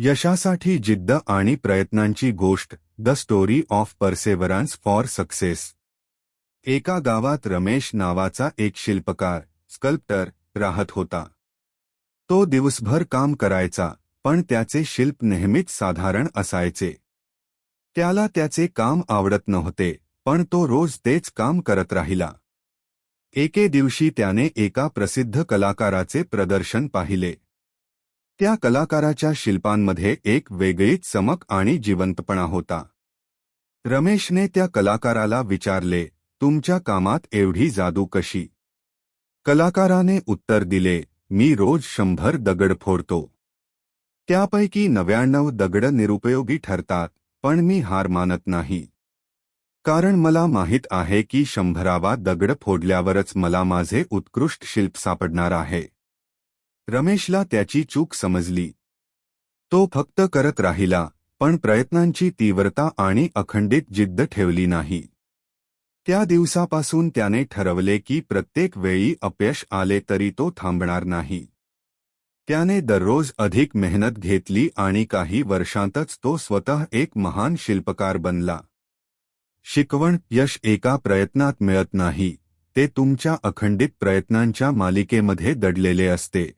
यशासाठी जिद्द आणि प्रयत्नांची गोष्ट the story of perseverance for success एका गावात रमेश नावाचा एक शिल्पकार स्कल्प्टर राहत होता. तो दिवसभर काम करायचा पण त्याचे शिल्प नेहमीच साधारण असायचे. त्याला त्याचे काम आवडत नव्हते पण तो रोज तेच काम करत राहिला. एके दिवशी त्याने एका प्रसिद्ध कलाकाराचे प्रदर्शन पाहिले त्या कलाकाराच्या शिल्पांमध्ये एक वेगळीच चमक आणि जिवंतपणा होता. रमेशने त्या कलाकाराला विचारले तुमच्या कामात एवढी जादू कशी? कलाकाराने उत्तर दिले मी रोज शंभर दगड फोडतो. त्यापैकी नव्याण्णव दगड निरुपयोगी ठरतात पण मी हार मानत नाही. कारण मला माहीत आहे की शंभरावा दगड फोडल्यावरच मला माझे उत्कृष्ट शिल्प सापडणार आहे. रमेशला त्याची चूक समजली. तो फक्त करत राहिला पण प्रयत्नांची तीव्रता आणि अखंडित जिद्द ठेवली नाही. त्या दिवसापासून त्याने ठरवले की प्रत्येक वेळी अपयश आले तरी तो थांबणार नाही. त्याने दररोज अधिक मेहनत घेतली आणि काही वर्षांतच तो स्वतः एक महान शिल्पकार बनला. शिकवण यश एका प्रयत्नात मिळत नाही ते तुमच्या अखंडित प्रयत्नांच्या मालिकेमध्ये दडलेले असते.